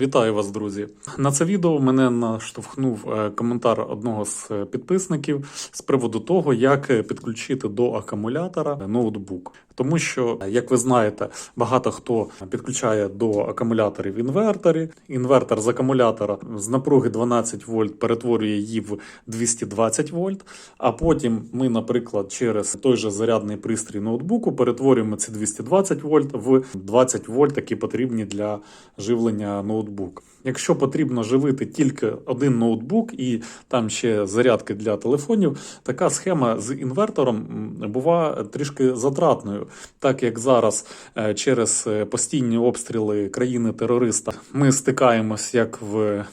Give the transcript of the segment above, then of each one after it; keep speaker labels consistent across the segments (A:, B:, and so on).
A: Вітаю вас, друзі! На це відео мене наштовхнув е, коментар одного з е, підписників з приводу того, як е, підключити до акумулятора ноутбук. Тому що, як ви знаєте, багато хто підключає до акумуляторів інвертори. Інвертор з акумулятора з напруги 12 вольт перетворює її в 220 вольт. А потім ми, наприклад, через той же зарядний пристрій ноутбуку перетворюємо ці 220 вольт в 20 вольт, які потрібні для живлення ноутбук. Якщо потрібно живити тільки один ноутбук і там ще зарядки для телефонів, така схема з інвертором бува трішки затратною, так як зараз е, через е, постійні обстріли країни-терориста ми стикаємось як в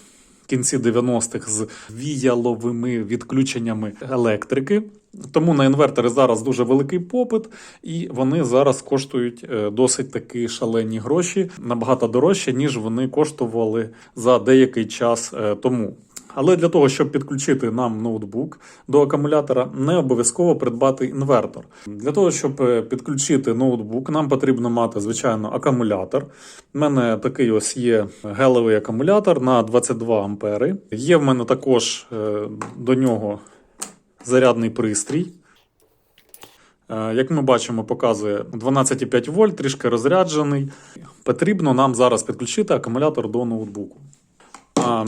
A: кінці 90-х з віяловими відключеннями електрики. Тому на інвертори зараз дуже великий попит, і вони зараз коштують е, досить таки шалені гроші, набагато дорожче, ніж вони коштували за деякий час тому. Але для того, щоб підключити нам ноутбук до акумулятора, не обов'язково придбати інвертор. Для того, щоб е, підключити ноутбук, нам потрібно мати, звичайно, акумулятор. У мене такий ось є гелевий акумулятор на 22 ампери. Є в мене також е, до нього зарядний пристрій. Е, Як ми бачимо, показує 12,5 вольт, трішки розряджений. Потрібно нам зараз підключити акумулятор до ноутбуку.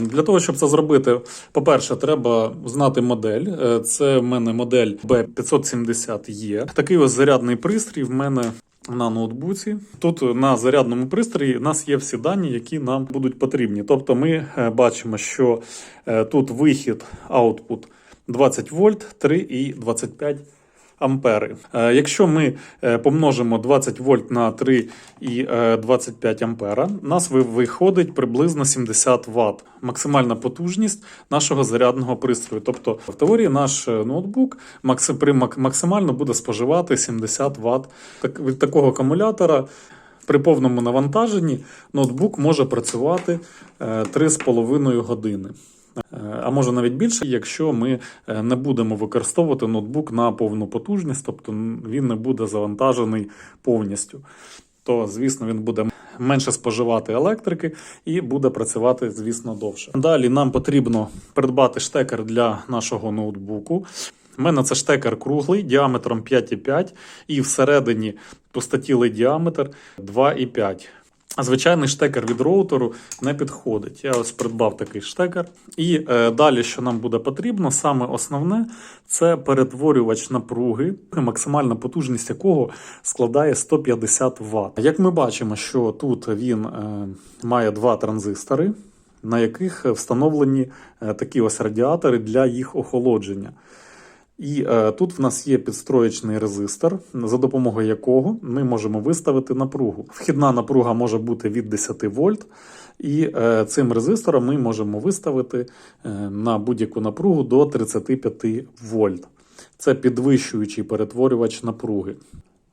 A: Для того, щоб це зробити, по-перше, треба знати модель. Е, Це в мене модель B570E. Такий ось зарядний пристрій в мене на ноутбуці. Тут на зарядному пристрої у нас є всі дані, які нам будуть потрібні. Тобто ми е, бачимо, що е, тут вихід, output 20 вольт, 3,25 ампери. Е, Якщо ми е, помножимо 20 вольт на 3,25 ампера, у нас виходить приблизно 70 Вт. Максимальна потужність нашого зарядного пристрою. Тобто, в теорії наш е, ноутбук максимально буде споживати 70 Вт. Так, від такого акумулятора. При повному навантаженні ноутбук може працювати е, 3,5 години. Е, А може навіть більше, якщо ми е, не будемо використовувати ноутбук на повну потужність, тобто він не буде завантажений повністю. То, звісно, він буде менше споживати електрики і буде працювати, звісно, довше. Далі нам потрібно придбати штекер для нашого ноутбуку. У мене це штекер круглий діаметром 5,5 і всередині пустотілий діаметр 2,5. Звичайний штекер від роутеру не підходить. Я ось придбав такий штекер. І е, далі, що нам буде потрібно, саме основне це перетворювач напруги, максимальна потужність якого складає 150 Вт. Як ми бачимо, що тут він е, має два транзистори, на яких встановлені е, такі ось радіатори для їх охолодження. І е, тут в нас є підстроєчний резистор, за допомогою якого ми можемо виставити напругу. Вхідна напруга може бути від 10 вольт, і е, цим резистором ми можемо виставити е, на будь-яку напругу до 35 вольт. Це підвищуючий перетворювач напруги.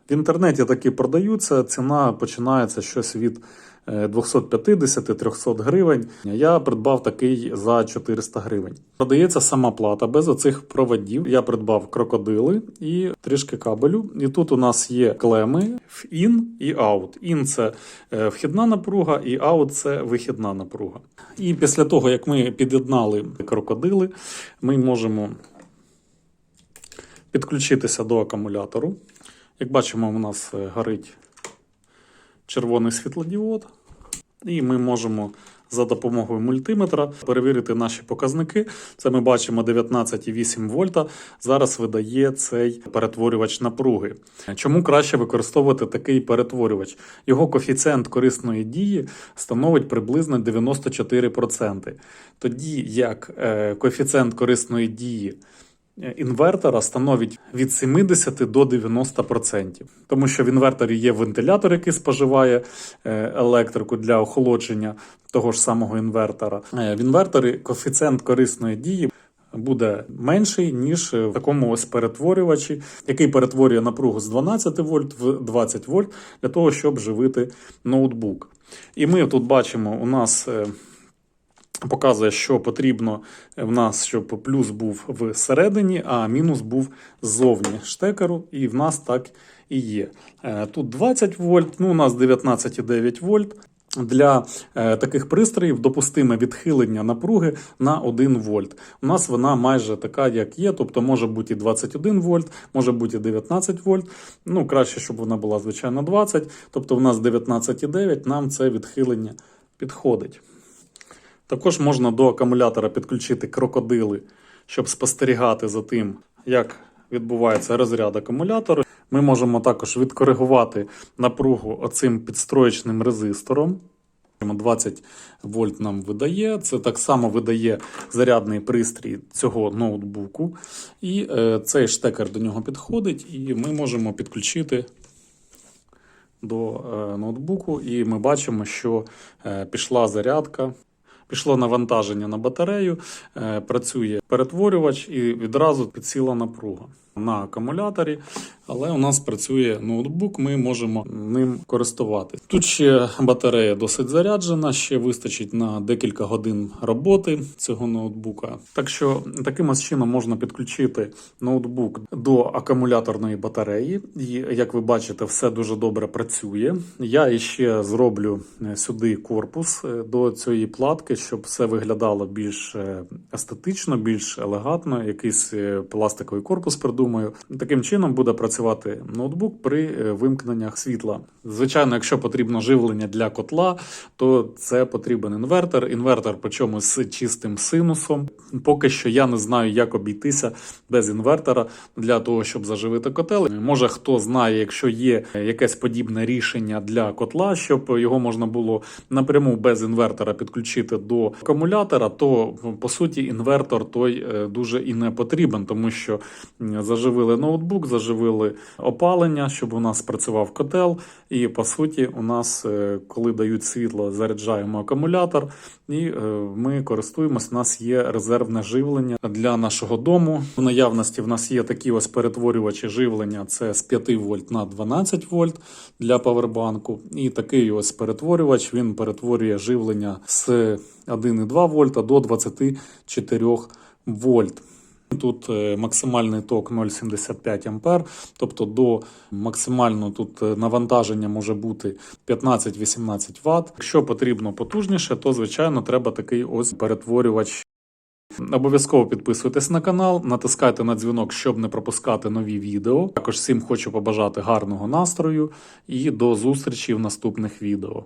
A: В інтернеті такі продаються, ціна починається щось від е, 250-300 гривень. Я придбав такий за 400 гривень. Продається сама плата без оцих проводів. Я придбав крокодили і трішки кабелю. І тут у нас є клеми в in і out. In – це е, вхідна напруга, і out – це вихідна напруга. І після того, як ми під'єднали крокодили, ми можемо підключитися до акумулятору. Як бачимо, у нас е, горить червоний світлодіод, і ми можемо за допомогою мультиметра перевірити наші показники. Це ми бачимо 19,8 вольта. Зараз видає цей перетворювач напруги. Чому краще використовувати такий перетворювач? Його коефіцієнт корисної дії становить приблизно 94%. Тоді як е, коефіцієнт корисної дії інвертора становить від 70 до 90%. Тому що в інверторі є вентилятор, який споживає е, електрику для охолодження того ж самого інвертора. Е, В інверторі коефіцієнт корисної дії буде менший, ніж в такому ось перетворювачі, який перетворює напругу з 12 вольт в 20 вольт для того, щоб живити ноутбук. І ми тут бачимо, у нас е, показує, що потрібно в нас, щоб плюс був всередині, а мінус був ззовні штекеру, і в нас так і є. Е, Тут 20 вольт, ну у нас 19,9 вольт. Для е, таких пристроїв допустиме відхилення напруги на 1 вольт. У нас вона майже така, як є, тобто може бути і 21 вольт, може бути і 19 вольт. Ну, краще, щоб вона була, звичайно, 20. Тобто у нас 19,9, нам це відхилення підходить. Також можна до акумулятора підключити крокодили, щоб спостерігати за тим, як відбувається розряд акумулятора. Ми можемо також відкоригувати напругу оцим підстроєчним резистором. 20 вольт нам видає. Це так само видає зарядний пристрій цього ноутбуку. І е, цей штекер до нього підходить, і ми можемо підключити до е, ноутбуку, і ми бачимо, що е, пішла зарядка. Пішло навантаження на батарею, е, працює перетворювач і відразу підсіла напруга на акумуляторі, але у нас працює ноутбук, ми можемо ним користуватися. Тут ще батарея досить заряджена, ще вистачить на декілька годин роботи цього ноутбука. Так що таким чином можна підключити ноутбук до акумуляторної батареї. І як ви бачите, все дуже добре працює. Я іще зроблю е, сюди корпус е, до цієї платки, щоб все виглядало більш е, естетично, більш елегантно. Якийсь пластиковий корпус придумаю. Таким чином буде працювати ноутбук при е, вимкненнях світла. Звичайно, якщо потрібно живлення для котла, то це потрібен інвертор. Інвертор причому з чистим синусом. Поки що я не знаю, як обійтися без інвертора для того, щоб заживити котел. Може хто знає, якщо є якесь подібне рішення для котла, щоб його можна було напряму без інвертора підключити до акумулятора, то по суті інвертор той е, дуже і не потрібен, тому що м, заживили ноутбук, заживили опалення, щоб у нас працював котел. І по суті, у нас, е, коли дають світло, заряджаємо акумулятор, і е, ми користуємось. У нас є резервне живлення для нашого дому. В наявності в нас є такі ось перетворювачі живлення: це з 5 вольт на 12 вольт для павербанку. І такий ось перетворювач він перетворює живлення з 1,2 вольта до 24 вольт. Тут е, максимальний ток 0,75 ампер, тобто до максимального тут е, навантаження може бути 15-18 Вт. Якщо потрібно потужніше, то звичайно треба такий ось перетворювач. Обов'язково підписуйтесь на канал, натискайте на дзвінок, щоб не пропускати нові відео. Також всім хочу побажати гарного настрою і до зустрічі в наступних відео.